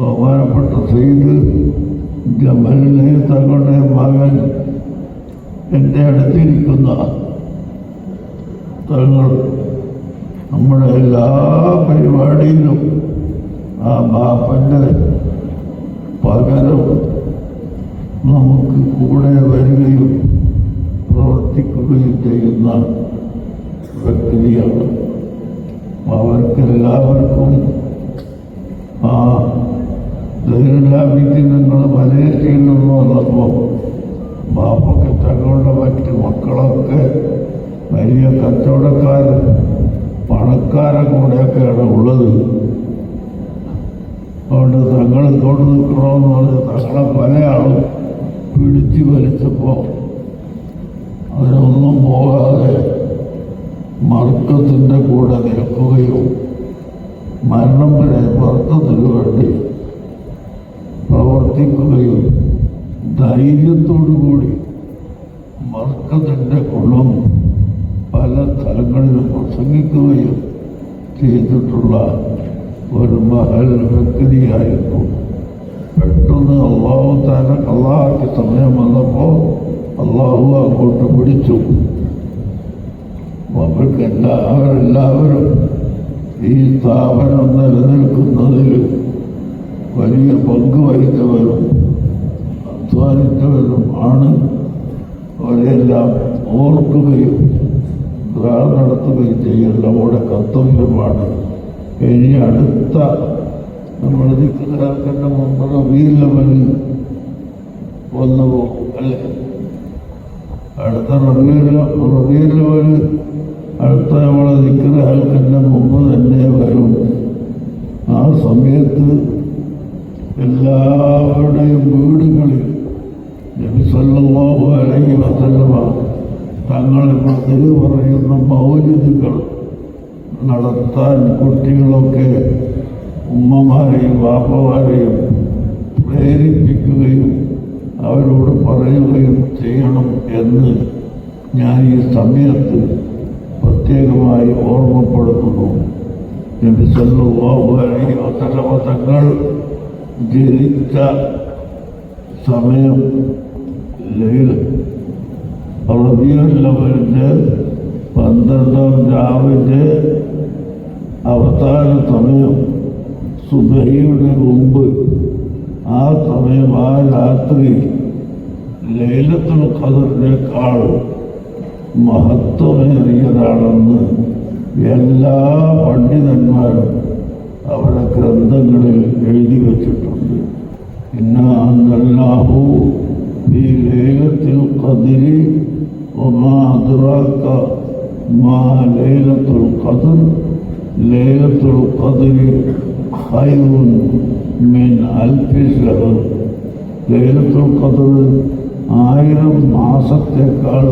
ബഹുമാനപ്പെട്ട സെയ്ദ് ജമലിനെ തങ്ങളുടെ മകൻ എന്റെ അടുത്തിരിക്കുന്ന തങ്ങൾ നമ്മുടെ എല്ലാ പരിപാടിയിലും ആ ബാപ്പന്റെ പകരം നമുക്ക് കൂടെ വരികയും പ്രവർത്തിക്കുകയും ചെയ്യുന്ന വ്യക്തിയാണ്. അവർക്കെല്ലാവർക്കും ആ ദൈനലാഭിക്ക് നിങ്ങൾ മലയത്തിൽ നിന്ന് വന്നപ്പോൾ ബാപ്പൊക്കെ തങ്ങളുടെ മറ്റ് മക്കളൊക്കെ വലിയ കച്ചവടക്കാരും പണക്കാരും കൂടെയൊക്കെയാണ് ഉള്ളത്. അതുകൊണ്ട് തങ്ങൾ തൊട്ട് നിൽക്കണമെന്ന് പറഞ്ഞ് തങ്ങളെ പലയാളും പിടിച്ചു വലിച്ചപ്പോൾ അതിനൊന്നും പോകാതെ മർക്കത്തിന്റെ കൂടെ നിൽക്കുകയും മരണം വരെ മർക്കത്തിന് വേണ്ടി പ്രവർത്തിക്കുകയും ധൈര്യത്തോടുകൂടി മർക്കത്തിന്റെ ഗുണം പല തലങ്ങളിലും പ്രസംഗിക്കുകയും ചെയ്തിട്ടുള്ള ഒരു മഹൽ വ്യക്തിയായിരുന്നു. പെട്ടെന്ന് അള്ളാഹു താന അള്ളാഹ്ക്ക് സമയം വന്നപ്പോൾ അള്ളാഹു അങ്ങോട്ട് പിടിച്ചു അവർക്ക് എല്ലാവരും ഈ സ്ഥാപനം നിലനിൽക്കുന്നതിൽ വലിയ പങ്ക് വഹിച്ചവരും അധ്വാനിച്ചവരും ആണ്. അവരെല്ലാം ഓർക്കുകയും ദ്വാ നടത്തുകയും ചെയ്യൽ നമ്മുടെ കർത്തവ്യമാണ്. ഇനി അടുത്ത നമ്മൾ ദിക്കുകാർക്കെന്റെ മുമ്പ് റബീലവൻ വന്നു പോകും അല്ലേ? അടുത്ത റബീല റബീലവൻ അടുത്ത നമ്മളെ ദിക്കുകാർക്കെന്റെ മുമ്പ് തന്നെ വരും. ആ സമയത്ത് എല്ലാവരുടെയും വീടുകളിൽ നബി സല്ലല്ലാഹു അലൈഹി വസല്ലമ തങ്ങളെ പതിവ് പറയുന്ന മൗലിദുകൾ നടത്താൻ കുട്ടികളൊക്കെ ഉമ്മമാരെയും ബാപ്പമാരെയും പ്രേരിപ്പിക്കുകയും അവരോട് പറയുകയും ചെയ്യണം എന്ന് ഞാൻ ഈ സമയത്ത് പ്രത്യേകമായി ഓർമ്മപ്പെടുത്തുന്നു. നബി സല്ലല്ലാഹു അലൈഹി വസല്ലമ തങ്ങൾ ജനിച്ച സമയം ലൈൽ റബിയുള്ളവരുടെ പന്ത്രണ്ടാം രാവിലെ അവസാന സമയം സുബഹിയുടെ മുമ്പ്. ആ സമയം ആ രാത്രി ലൈലത്തുൽ ഖദറിനേക്കാൾ മഹത്വമേറിയതാണെന്ന് എല്ലാ പണ്ഡിതന്മാരും അവരുടെ ഗ്രന്ഥങ്ങളിൽ എഴുതി വച്ചിട്ടുണ്ട് ഇന്നാഹു ഈ ലൈലത്തിൽ ഖദരി ഒമാ അദ്റാക മാ ലൈലത്തുൽ ഖദർ ലൈലത്തുൽ ഖദരി ഖൈറുൻ മിൻ അൽഫി ഷഹർ ലൈലത്തുൽ ഖദർ ആയിരം മാസത്തേക്കാൾ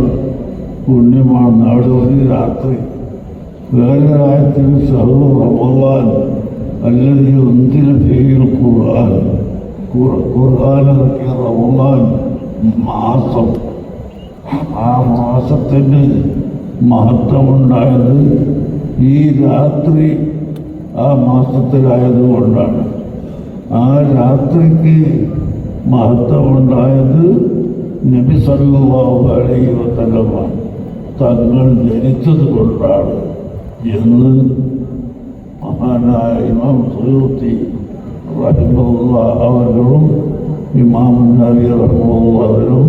പുണ്യമാണ് നാട് ഒരു രാത്രി വേറെ ആയത്തിൽ ഷഹർ റമളാൻ الذي أنزل فيه القرآن ഖുർആൻ ഇറക്കിയ റമളാൻ മാസം ആ മാസത്തിന് മഹത്വമുണ്ടായത് ഈ രാത്രി ആ മാസത്തിലായതുകൊണ്ടാണ് ആ രാത്രിക്ക് മഹത്വമുണ്ടായത് നബി സല്ലല്ലാഹു അലൈഹി വസല്ലമ തങ്ങൾ ജനിച്ചത് കൊണ്ടാണ് എന്ന് മഹാനായ ഇമാം സുയൂത്തി റഹിമുള്ള അവരും ഇമാം നബി റഹ്മുള്ള അവരും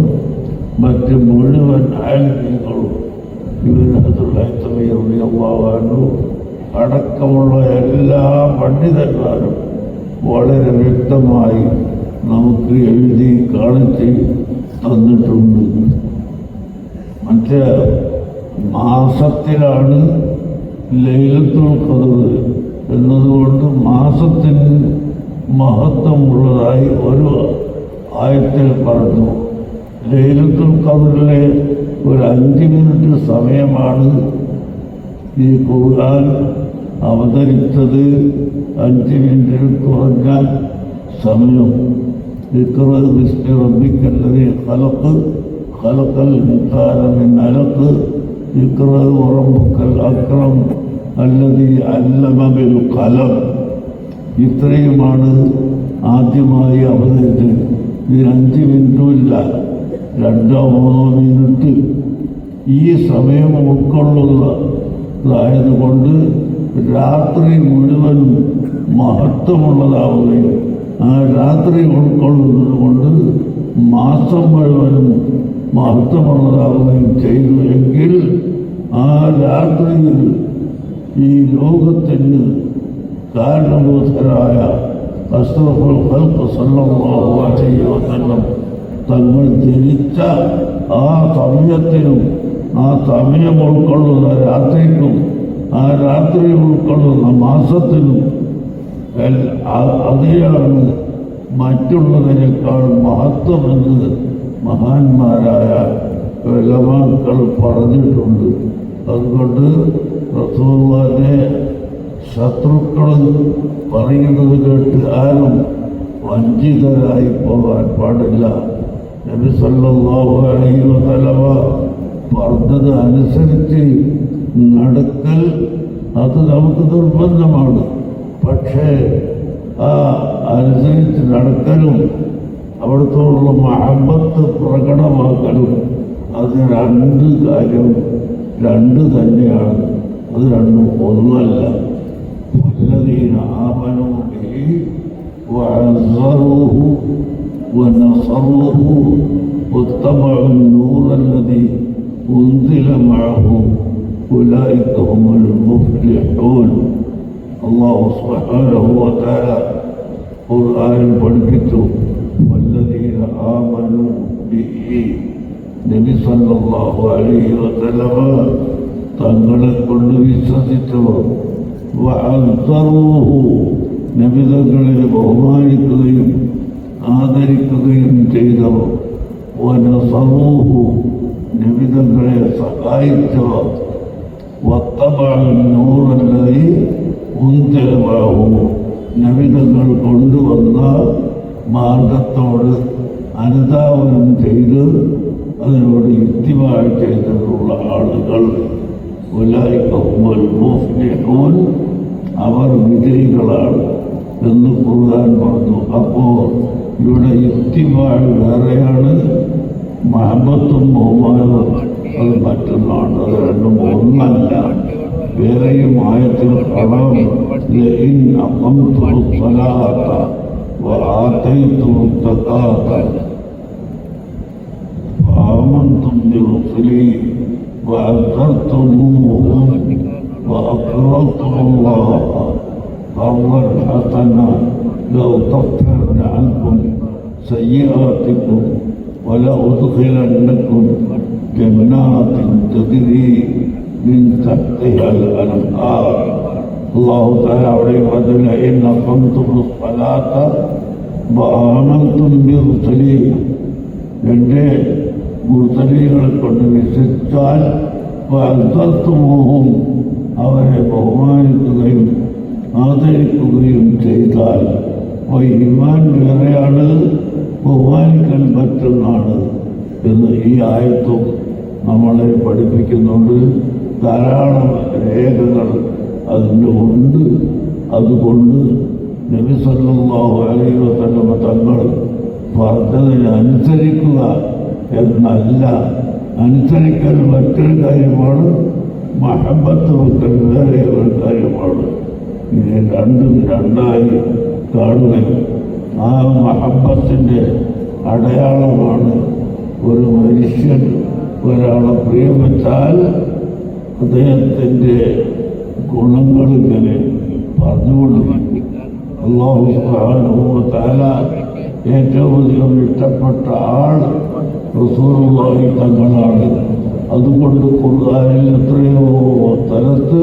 മറ്റ് മുഴുവൻ ആൽമീകളും ഇവരു അടക്കമുള്ള എല്ലാ പണ്ഡിതന്മാരും വളരെ വ്യക്തമായി നമുക്ക് എഴുതി കാണിച്ച് തന്നിട്ടുണ്ട്. മറ്റേ മാസത്തിലാണ് ലൈലത്തുൽ ഖദർ എന്നതുകൊണ്ട് മാസത്തിന് മഹത്വമുള്ളതായി ഒരു ആയത്തിൽ പറഞ്ഞു. ലൈലത്തുൽ ഖദറിലെ ഒരു അഞ്ച് മിനിറ്റ് സമയമാണ് ഈ ഖുർആൻ അവതരിച്ചത്. അഞ്ച് മിനിറ്റിൽ കുറഞ്ഞ സമയം. റബ്ബിക്കല്ലതേ കലക്ക് കലക്കൽ മുത്താരമിൻ അലക്ക് ഇക്ര ഉറമ്പുക്കൽ അക്രം അല്ലതി കലം ഇത്രയുമാണ് ആദ്യമായി അവതരിച്ചത്. ഇത് അഞ്ച് മിനിറ്റുമില്ല. രണ്ടോ മൂന്നോ മിനിറ്റ്. ഈ സമയം ഉൾക്കൊള്ളുന്നതായതുകൊണ്ട് രാത്രി മുഴുവൻ മഹത്വമുള്ളതാവുകയും ആ രാത്രി ഉൾക്കൊള്ളുന്നത് കൊണ്ട് മാസം മുഴുവനും മഹത്വമുള്ളതാവുകയും ചെയ്തു എങ്കിൽ ആ രാത്രിയിൽ ഈ ലോകത്തിന് കാരണഭൂതരായ അസ്ത്രഫുൽ ഖൽഖ് സല്ലല്ലാഹു അലൈഹി വസല്ലം തങ്ങൾ ജനിച്ച ആ സമയത്തിനും ആ സമയം ഉൾക്കൊള്ളുന്ന രാത്രിക്കും ആ രാത്രി ഉൾക്കൊള്ളുന്ന മാസത്തിനും അതിനാണ് മറ്റുള്ളതിനേക്കാൾ മഹത്വമെന്ന് മഹാന്മാരായ വിലമാക്കൾ പറഞ്ഞിട്ടുണ്ട്. അതുകൊണ്ട് റസൂള്ളാനെ ശത്രുക്കളും പറയുന്നത് കേട്ട് ആരും വഞ്ചിതരായി പോകാൻ പാടില്ല. നബി സല്ലല്ലാഹു അലൈഹി വസല്ലമ പറഞ്ഞത് അനുസരിച്ച് നടക്കൽ അത് നമുക്ക് നിർബന്ധമാണ്. പക്ഷേ ആ അനുസരിച്ച് നടക്കലും അവിടുത്തോടുള്ള മഹബത്ത് പ്രകടമാക്കലും അത് രണ്ട് കാര്യം രണ്ട് തന്നെയാണ് അത് രണ്ടും ഒന്നല്ല والذين آمنوا به وعزروه ونصروه واتبعوا النور الذي أنزل معه أولئك هم المفلحون الله سبحانه وتعالى قرآن പഠിപ്പിച്ചു والذين آمنوا به നബി സല്ലല്ലാഹു അലൈഹി വസല്ലമ തങ്ങളെ കൊണ്ട് വിശ്വസിച്ചവർ നബി തങ്ങളെ ബഹുമാനിക്കുകയും ആദരിക്കുകയും ചെയ്തവർ വനസറൂഹു. നബി തങ്ങളെ സഹായിച്ചവർ ഉൻസില മഅഹു നബി തങ്ങൾ കൊണ്ടുവന്ന മാർഗത്തോട് അനുധാവനം ചെയ്ത് അതിനോട് യുക്തിമായിട്ട് എതിർപ്പുള്ള ആളുകൾ ഒലായിക്കോൻ അവർ വിജയികളാണ് എന്ന് കൂടാൻ പറഞ്ഞു. അപ്പോൾ ഇവിടെ യുക്തിമാൾ വേറെയാണ് മഹബത്തും ബഹുമാനവുമാണ് അത് മറ്റൊന്നാണ്. അത് രണ്ടും ഒന്നല്ല. വേറെയും ആയത്തിൽ പണം ലൈൻ അപ്പം തുറ സ്വലാത്ത ആത്തയും തുറത്തക്കാത്ത آمنتم برسلي وأكرتموهم وأكرمتم الله فأول حسنا لو كفرن عنكم سيئاتكم ولأدخلنكم جنات تدري من تحتها الأنهار. الله تعالى عليه وسلم إن قمتم الصلاة وآمنتم برسلي جنات മുർത്തലികളെ കൊണ്ട് വിശ്വസിച്ചാൽ അന്തർത്തുമോഹം അവരെ ബഹുമാനിക്കുകയും ആദരിക്കുകയും ചെയ്താൽ അപ്പോൾ ഇമാൻ വേറെയാണ് ബഹുമാനിക്കാൻ പറ്റുന്നതാണ് എന്ന് ഈ ആയത്തും നമ്മളെ പഠിപ്പിക്കുന്നുണ്ട്. ധാരാളം രേഖകൾ അതിന്റെ ഉണ്ട്. അതുകൊണ്ട് നബി സല്ലല്ലാഹു അലൈഹി വസല്ലമ തങ്ങൾ പറഞ്ഞതിന് അനുസരിക്കുക എന്നല്ല അനുസരിക്കൽ മറ്റൊരു കാര്യമാണ് മഹബത്ത് വെക്കൽ വേറെ ഒരു കാര്യമാണ് ഇതിനെ രണ്ടും രണ്ടായി കാണുകയും ആ മഹബത്തിന്റെ അടയാളമാണ് ഒരു മനുഷ്യൻ ഒരാളെ പ്രിയപ്പെട്ടാൽ അദ്ദേഹത്തിന്റെ ഗുണങ്ങൾ ഇങ്ങനെ പറഞ്ഞുകൊണ്ടിരിക്കും അള്ളാഹു തആല ഏറ്റവും അധികം ഇഷ്ടപ്പെട്ട ആൾ റസൂലുള്ളാഹി തങ്ങളാണ്. അതുകൊണ്ട് ഖുർആനിൽ എത്രയോ സ്ഥലത്ത്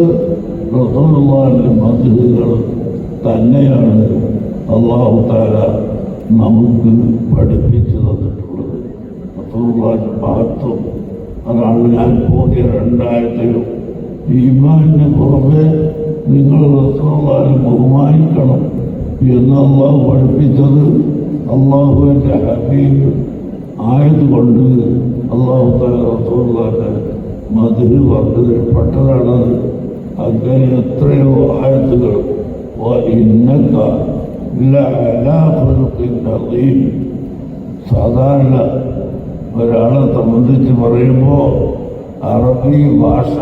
റസൂലുള്ളാഹിന്റെ മധുകൾ തന്നെയാണ് അള്ളാഹു താര നമുക്ക് പഠിപ്പിച്ചു തന്നിട്ടുള്ളത്. റസൂലുള്ളാഹിന്റെ മഹത്വം അതാണ് ഞാൻ പോകിയ രണ്ടായിരത്തിലും. ഈമാനിന് പുറമെ നിങ്ങൾ റസൂലുള്ളാഹിനെ ബഹുമാനിക്കണം എന്ന് അള്ളാഹു പഠിപ്പിച്ചത് അള്ളാഹുവിന്റെ ഹബീബ് ആയതുകൊണ്ട് അള്ളാഹുദാഹുദാഹ് മധുര വർദ്ധപ്പെട്ടതാണ് അങ്ങനെ എത്രയോ ആയത്തുകൾ. സാധാരണ ഒരാളെ സംബന്ധിച്ച് പറയുമ്പോൾ അറബി ഭാഷ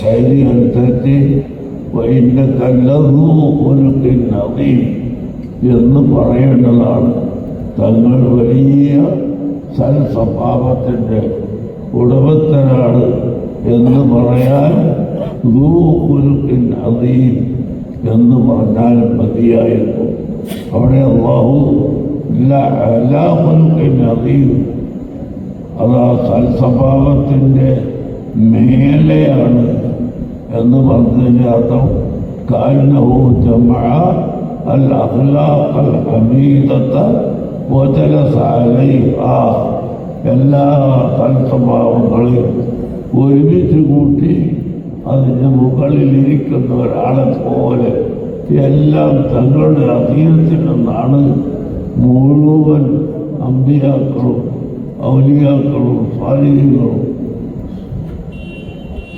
ശൈലി അനുസരിച്ച് എന്ന് പറയേണ്ടതാണ്. തങ്ങൾ വലിയ സൽസ്വഭാവത്തിന്റെ ഉടമസ്ഥനാണ് എന്ന് പറയാൻ ദൂക്കുരുക്കിൻ അദീം എന്ന് പറഞ്ഞാൽ മതിയായിരുന്നു. അവിടെ അള്ളാഹു ലാഹുലുക്കിൻ അതീം അത് ആ സൽസ്വഭാവത്തിന്റെ മേലെയാണ് എന്ന് പറഞ്ഞതിന്റെ അർത്ഥം കാരണവും ജമ അൽ അഖ്ലാഖ് അൽ ഹമീദത്ത വജലസ അലൈഹ എല്ലാ സൽസ്വഭാവങ്ങളെയും ഒരുമിച്ച് കൂട്ടി അതിൻ്റെ മുകളിൽ ഇരിക്കുന്ന ഒരാളെ പോലെ എല്ലാം തങ്ങളുടെ അധീനത്തിൽ നിന്നാണ് മുഴുവൻ അമ്പിയാക്കളും ഔലിയാക്കളും സ്വാധീനങ്ങളും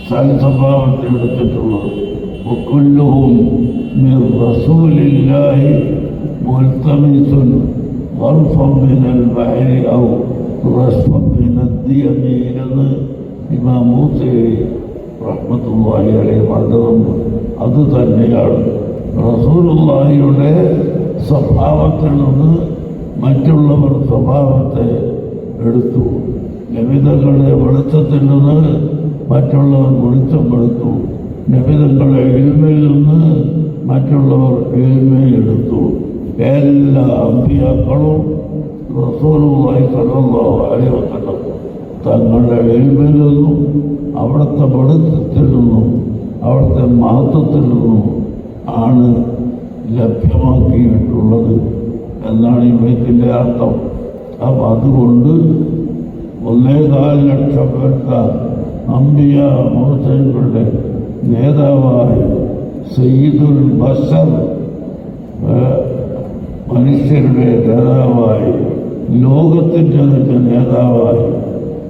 സൽസ്വഭാവത്തിൽ എടുത്തിട്ടുള്ളത് وكلهم من رسول الله ملتمس غرفا من البحر أو رشفا من الديم എന്ന് ഇമാം മൂസരി റഹ്മത്തുള്ളാഹി അലൈഹി പറഞ്ഞതും അത് തന്നെയാണ് റസൂലുള്ളാഹിയുടെ സ്വഭാവത്തിൽ നിന്ന് മറ്റുള്ളവർ സ്വഭാവത്തെ എടുത്തു ലഭിതങ്ങളുടെ വെളിച്ചത്തിൽ നിന്ന് മറ്റുള്ളവർ വെളിച്ചം എടുത്തു ലഭിതങ്ങളുടെ എൽമയിൽ നിന്ന് മറ്റുള്ളവർ എൽമയെടുത്തു എല്ലാ അമ്പിയാക്കളും സ്വല്ലല്ലാഹു അലൈഹി വസല്ലം തങ്ങളുടെ എൽമയിൽ നിന്നും അവിടുത്തെ പഠിത്തത്തിൽ നിന്നും അവിടുത്തെ മഹത്വത്തിൽ നിന്നും ആണ് ലഭ്യമാക്കിയിട്ടുള്ളത് എന്നാണ് ഈ ബൈക്കിന്റെ അർത്ഥം. അപ്പം അതുകൊണ്ട് ഒന്നേകാൽ ലക്ഷം പേർക്ക അമ്പിയ മോസങ്ങളുടെ നേതാവായി സയ്യിദുൽ ബസർ മനുഷ്യരുടെ നേതാവായി ലോകത്തിന്റെ അകത്തെ നേതാവായി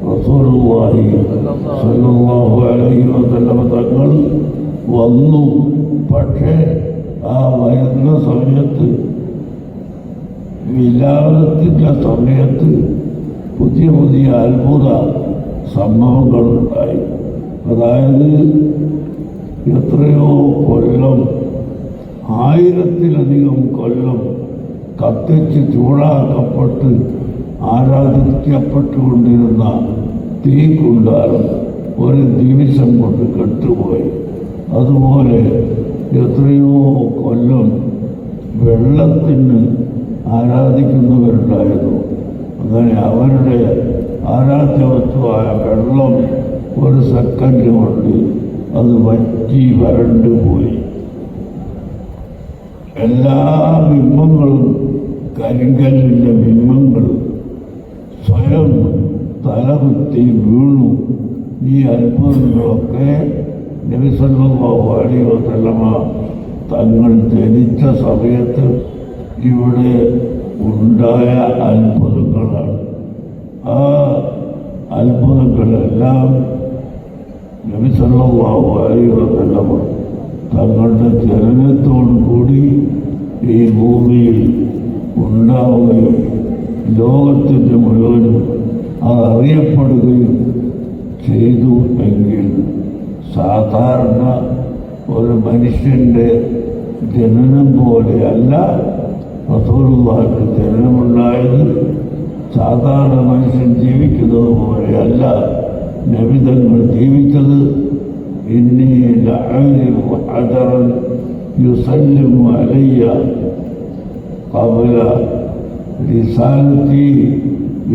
റസൂലുള്ളാഹി സ്വല്ലല്ലാഹു അലൈഹി വസല്ലം തങ്ങൾ വന്നു. പക്ഷേ ആ വരുന്ന സമയത്ത് വിലാപത്തിന്റെ സമയത്ത് പുതിയ പുതിയ അത്ഭുത സംഭവങ്ങളുണ്ടായി. അതായത് എത്രയോ കൊല്ലം ആയിരത്തിലധികം കൊല്ലം കത്തിച്ച് ചൂടാക്കപ്പെട്ട് ആരാധിക്കപ്പെട്ടുകൊണ്ടിരുന്ന തീക്കുണ്ടാരം ഒരു ദിവസം കൊണ്ട് കെട്ടുപോയി. അതുപോലെ എത്രയോ കൊല്ലം വെള്ളത്തിന് ആരാധിക്കുന്നവരുണ്ടായിരുന്നു. അങ്ങനെ അവരുടെ ആരാധ്യ വസ്തുവായ വെള്ളം ഒരു സെക്കൻഡ് കൊണ്ട് അത് വറ്റി വരണ്ടുപോയി. എല്ലാ ബിംബങ്ങളും കരിങ്കല്ലിന്റെ ബിംബങ്ങൾ സ്വയം തലകുത്തി വീണു. ഈ അത്ഭുതങ്ങളൊക്കെ നബിസല്ലാഹു അലൈഹി വസല്ലമ തങ്ങൾ ജനിച്ച സമയത്ത് ഇവിടെ ഉണ്ടായ അത്ഭുതങ്ങളാണ്. ആ അത്ഭുതങ്ങളെല്ലാം നബിസല്ലാഹു അലൈഹി വസല്ലമ തങ്ങളുടെ ജനനത്തോടു കൂടി ഈ ഭൂമിയിൽ ഉണ്ടാവുകയും ലോകത്തിന്റെ മുഴുവനും അത് അറിയപ്പെടുകയും ചെയ്തു എങ്കിൽ സാധാരണ ഒരു മനുഷ്യന്റെ ജനനം പോലെയല്ല റസൂലുള്ളാഹിന്റെ ജനനമുണ്ടായത് സാധാരണ മനുഷ്യൻ ജീവിക്കുന്നത് പോലെയല്ല നബിതങ്ങൾ ജീവിച്ചത്. ഇന്നീ ലഅലിം ഹദറൻ യുസല്ലിമു അലയ്യ കവല റിസാലത്തി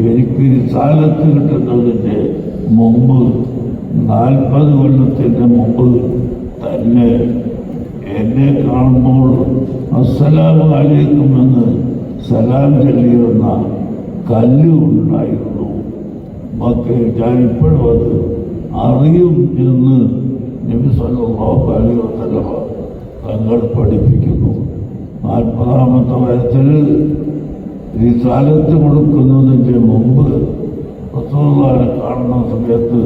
എനിക്ക് റിസാലത്ത് കിട്ടുന്നതിന്റെ മുമ്പ് നാൽപ്പത് കൊല്ലത്തിന്റെ മുമ്പ് തന്നെ എന്നെ കാണുമ്പോൾ അസ്സലാമു അലൈക്കും എന്ന് സലാം ചൊല്ലിയിരുന്ന കല്ല് ഉണ്ടായിരുന്നു. മക്കെ ഞാനിപ്പോഴും അത് അറിയും എന്ന് നബി സല്ലാഹു അലൈ തങ്ങൾ പഠിപ്പിക്കുന്നു. നാൽപ്പതാമത്തെ വയസ്സിൽ ഈ സ്ഥലത്ത് കൊടുക്കുന്നതിന്റെ മുമ്പ് റസൂലുള്ളാഹിനെ കാണുന്ന സമയത്ത്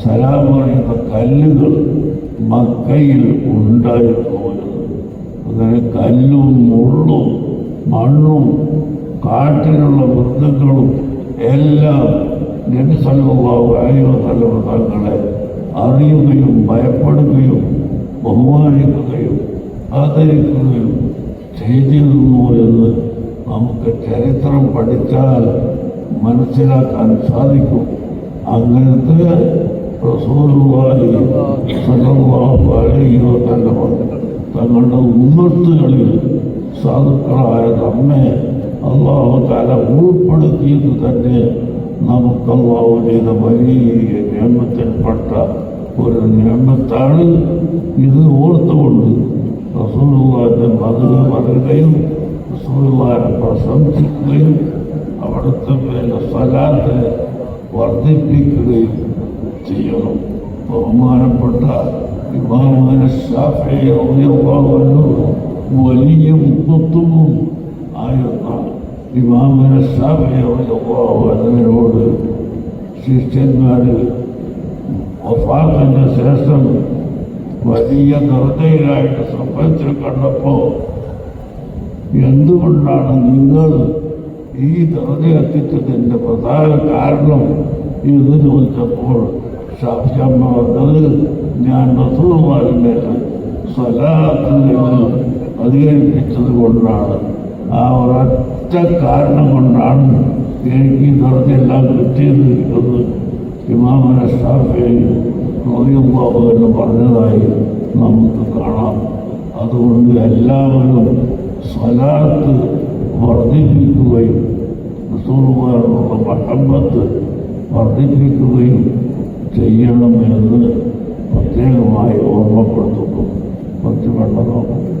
സലാം പറയുന്ന കല്ലുകൾ മക്കയിൽ ഉണ്ടായിരുന്നു അങ്ങനെ കല്ലും മുള്ളും മണ്ണും കാട്ടിലുള്ള വൃദ്ധങ്ങളും എല്ലാം നബിസല്ലാഹു അറിയുകയും ഭയപ്പെടുകയും ബഹുമാനിക്കുകയും ആദരിക്കുകയും ചെയ്തിരുന്നു എന്ന് നമുക്ക് ചരിത്രം പഠിച്ചാൽ മനസ്സിലാക്കാൻ സാധിക്കും അങ്ങനത്തെ റസൂലുള്ളാഹി സ്വല്ലല്ലാഹു അലൈഹി വസല്ലം തങ്ങളുടെ ഉമ്മത്തുകളിൽ സാധുക്കളായ നമ്മെ അള്ളാഹു താല ഉൾപ്പെടുത്തിയത് തന്നെ നമുക്ക് അള്ളാഹു ചെയ്ത വലിയ നിയമത്തിൽപ്പെട്ട ഒരു നിയമത്താണ് ഇത് ഓർത്തുകൊണ്ട് റസൂലുള്ളാഹിന്റെ മധുര പറയുകയും റസൂലുള്ളാഹിനെ പ്രശംസിക്കുകയും അവിടുത്തെ മേലെ സ്ഥലത്ത് വർദ്ധിപ്പിക്കുകയും ചെയ്യണം. ബഹുമാനപ്പെട്ട ഇമാമന വലിയ മുഖത്തും ആയിരുന്ന ഇമാമന ഷാഫി റളിയല്ലാഹു അൻഹുവിനോട് ശിഷ്യന്മാർ വഫാത്തിന്റെ ശേഷം വലിയ നിർദ്ദയിലായിട്ട് സംഭവിച്ചു കണ്ടപ്പോൾ എന്തുകൊണ്ടാണ് നിങ്ങൾ ഈ ദർജ എത്തിച്ചതിന്റെ പ്രധാന കാരണം എന്ന് ചോദിച്ചപ്പോൾ ഷാഫിയമ്മ പറഞ്ഞത് ഞാൻ റസൂർമാരുടെ സ്വലാത്തിൽ അധികരിപ്പിച്ചത് കൊണ്ടാണ്. ആ ഒരൊറ്റ കാരണം കൊണ്ടാണ് എനിക്ക് ഈ ദർജയെല്ലാം കിട്ടിയത് എന്ന് ഇമാമന ഷാഫി റളിയല്ലാഹു എന്ന് പറഞ്ഞതായി നമുക്ക് കാണാം. അതുകൊണ്ട് എല്ലാവരും സ്വലാത്ത് വർദ്ധിപ്പിക്കുകയും റസൂലുള്ളാഹിയോടുള്ള മഹബത്ത് വർദ്ധിപ്പിക്കുകയും ചെയ്യണമെന്ന് പ്രത്യേകമായി ഓർമ്മപ്പെടുത്തുന്നു. കുറച്ച് വെള്ളം നോക്കാം.